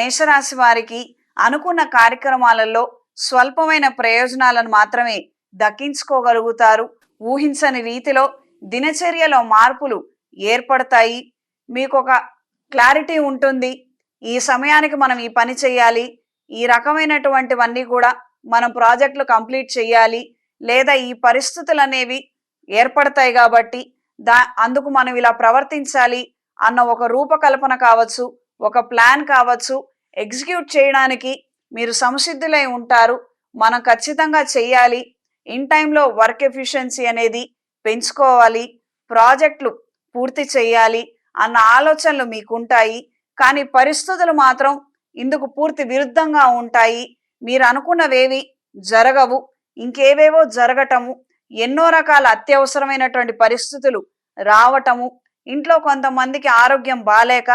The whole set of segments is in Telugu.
మేషరాశి వారికి అనుకున్న కార్యక్రమాలలో స్వల్పమైన ప్రయోజనాలను మాత్రమే దక్కించుకోగలుగుతారు. ఊహించని రీతిలో దినచర్యలో మార్పులు ఏర్పడతాయి. మీకు ఒక క్లారిటీ ఉంటుంది. ఈ సమయానికి మనం ఈ పని చేయాలి. ఈ రకమైనటువంటివన్నీ కూడా మనం ప్రాజెక్టులు కంప్లీట్ చేయాలి. లేదా ఈ పరిస్థితులు అనేవి ఏర్పడతాయి కాబట్టి దా అందుకు మనం ఇలా ప్రవర్తించాలి అన్న ఒక రూపకల్పన కావచ్చు ఒక ప్లాన్ కావచ్చు ఎగ్జిక్యూట్ చేయడానికి మీరు సంసిద్ధులై ఉంటారు. మనం ఖచ్చితంగా చేయాలి. ఇన్ టైంలో వర్క్ ఎఫిషియన్సీ అనేది పెంచుకోవాలి. ప్రాజెక్టులు పూర్తి చేయాలి అన్న ఆలోచనలు మీకు ఉంటాయి కానీ పరిస్థితులు మాత్రం ఇందుకు పూర్తి విరుద్ధంగా ఉంటాయి. మీరు అనుకున్నవేవి జరగవు. ఇంకేవేవో జరగటము. ఎన్నో రకాల అత్యవసరమైనటువంటి పరిస్థితులు రావటము. ఇంట్లో కొంతమందికి ఆరోగ్యం బాలేక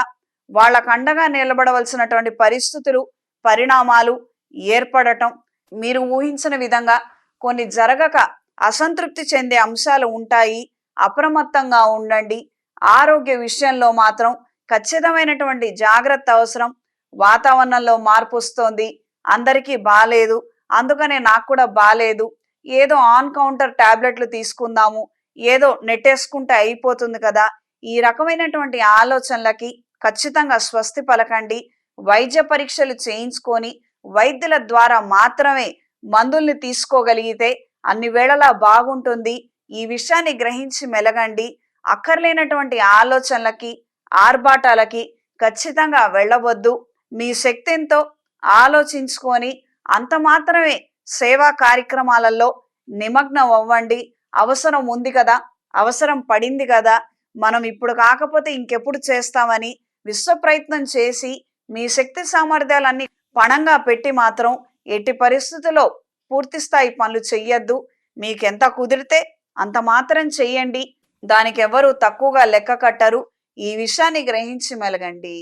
వాళ్ళకు అండగా నిలబడవలసినటువంటి పరిస్థితులు పరిణామాలు ఏర్పడటం మీరు ఊహించిన విధంగా కొన్ని జరగక అసంతృప్తి చెందే అంశాలు ఉంటాయి. అప్రమత్తంగా ఉండండి. ఆరోగ్య విషయంలో మాత్రం ఖచ్చితమైనటువంటి జాగ్రత్త అవసరం. వాతావరణంలో మార్పు వస్తోంది. అందరికీ బాగాలేదు అందుకనే నాకు కూడా బాగాలేదు ఏదో ఆన్ కౌంటర్ టాబ్లెట్లు తీసుకుందాము. ఏదో నెట్టేసుకుంటే అయిపోతుంది కదా. ఈ రకమైనటువంటి ఆలోచనలకి ఖచ్చితంగా స్వస్తి పలకండి. వైద్య పరీక్షలు చేయించుకొని వైద్యుల ద్వారా మాత్రమే మందుల్ని తీసుకోగలిగితే అన్ని వేళలా బాగుంటుంది. ఈ విషయాన్ని గ్రహించి మెలగండి. అక్కర్లేనటువంటి ఆలోచనలకి ఆర్భాటాలకి ఖచ్చితంగా వెళ్ళవద్దు. మీ శక్తి ఎంతో ఆలోచించుకొని అంత మాత్రమే సేవా కార్యక్రమాలలో నిమగ్నం అవ్వండి అవసరం ఉంది కదా అవసరం పడింది కదా మనం ఇప్పుడు కాకపోతే ఇంకెప్పుడు చేస్తామని విశ్వ ప్రయత్నం చేసి మీ శక్తి సామర్థ్యాలన్నీ పణంగా పెట్టి మాత్రం ఎట్టి పరిస్థితుల్లో పూర్తి స్థాయి పనులు చెయ్యొద్దు. మీకెంత కుదిరితే అంత మాత్రం చెయ్యండి. దానికి ఎవరు తక్కువగా లెక్క కట్టరు. ఈ విషయాన్ని గ్రహించి మెలగండి.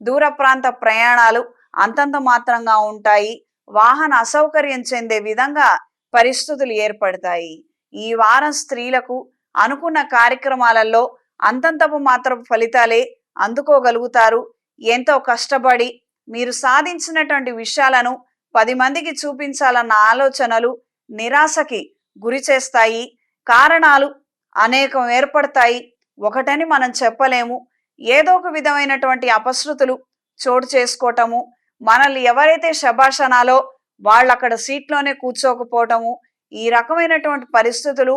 దూర ప్రాంత ప్రయాణాలు అంతంత మాత్రంగా ఉంటాయి. వాహన అసౌకర్యం చెందే విధంగా పరిస్థితులు ఏర్పడతాయి. ఈ వారం స్త్రీలకు అనుకున్న కార్యక్రమాలలో అంతంతపు మాత్రం ఫలితాలే అందుకోగలుగుతారు. ఎంతో కష్టపడి మీరు సాధించినటువంటి విషయాలను పది మందికి చూపించాలన్న ఆలోచనలు నిరాశకి గురి చేస్తాయి. కారణాలు అనేకం ఏర్పడతాయి. ఒకటని మనం చెప్పలేము. ఏదో ఒక విధమైనటువంటి అపశృతులు చోటు చేసుకోవటము మనల్ని ఎవరైతే శభాషణాలో వాళ్ళు అక్కడ సీట్లోనే కూర్చోకపోవటము ఈ రకమైనటువంటి పరిస్థితులు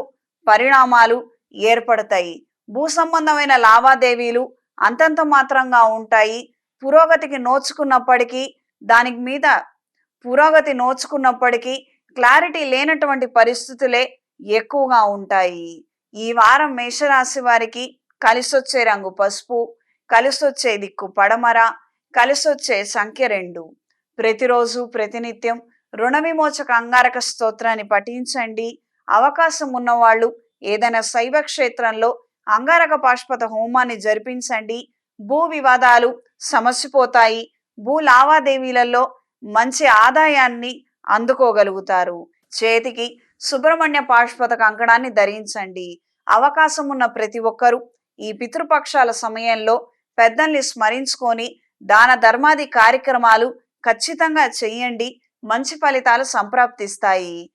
పరిణామాలు ఏర్పడతాయి. భూ సంబంధమైన లావాదేవీలు అంతంత మాత్రంగా ఉంటాయి. పురోగతికి నోచుకున్నప్పటికీ దాని మీద పురోగతి నోచుకున్నప్పటికీ క్లారిటీ లేనటువంటి పరిస్థితులే ఎక్కువగా ఉంటాయి. ఈ వారం మేషరాశి వారికి కలిసొచ్చే రంగు పసుపు కలిసొచ్చే దిక్కు పడమర కలిసొచ్చే సంఖ్య రెండు. ప్రతిరోజు ప్రతినిత్యం రుణ విమోచక అంగారక స్తోత్రాన్ని పఠించండి. అవకాశం ఉన్నవాళ్ళు ఏదైనా శైవ క్షేత్రంలో అంగారక పాష్పత హోమాన్ని జరిపించండి. భూ వివాదాలు సమసిపోతాయి. భూ లావాదేవీలలో మంచి ఆదాయాన్ని అందుకోగలుగుతారు. చేతికి సుబ్రహ్మణ్య పాష్పత కంకణాన్ని ధరించండి. అవకాశం ఉన్న ప్రతి ఒక్కరూ ఈ పితృపక్షాల సమయంలో పెద్దల్ని స్మరించుకొని దాన ధర్మాది కార్యక్రమాలు ఖచ్చితంగా చెయ్యండి మంచి ఫలితాలు సంప్రాప్తిస్తాయి.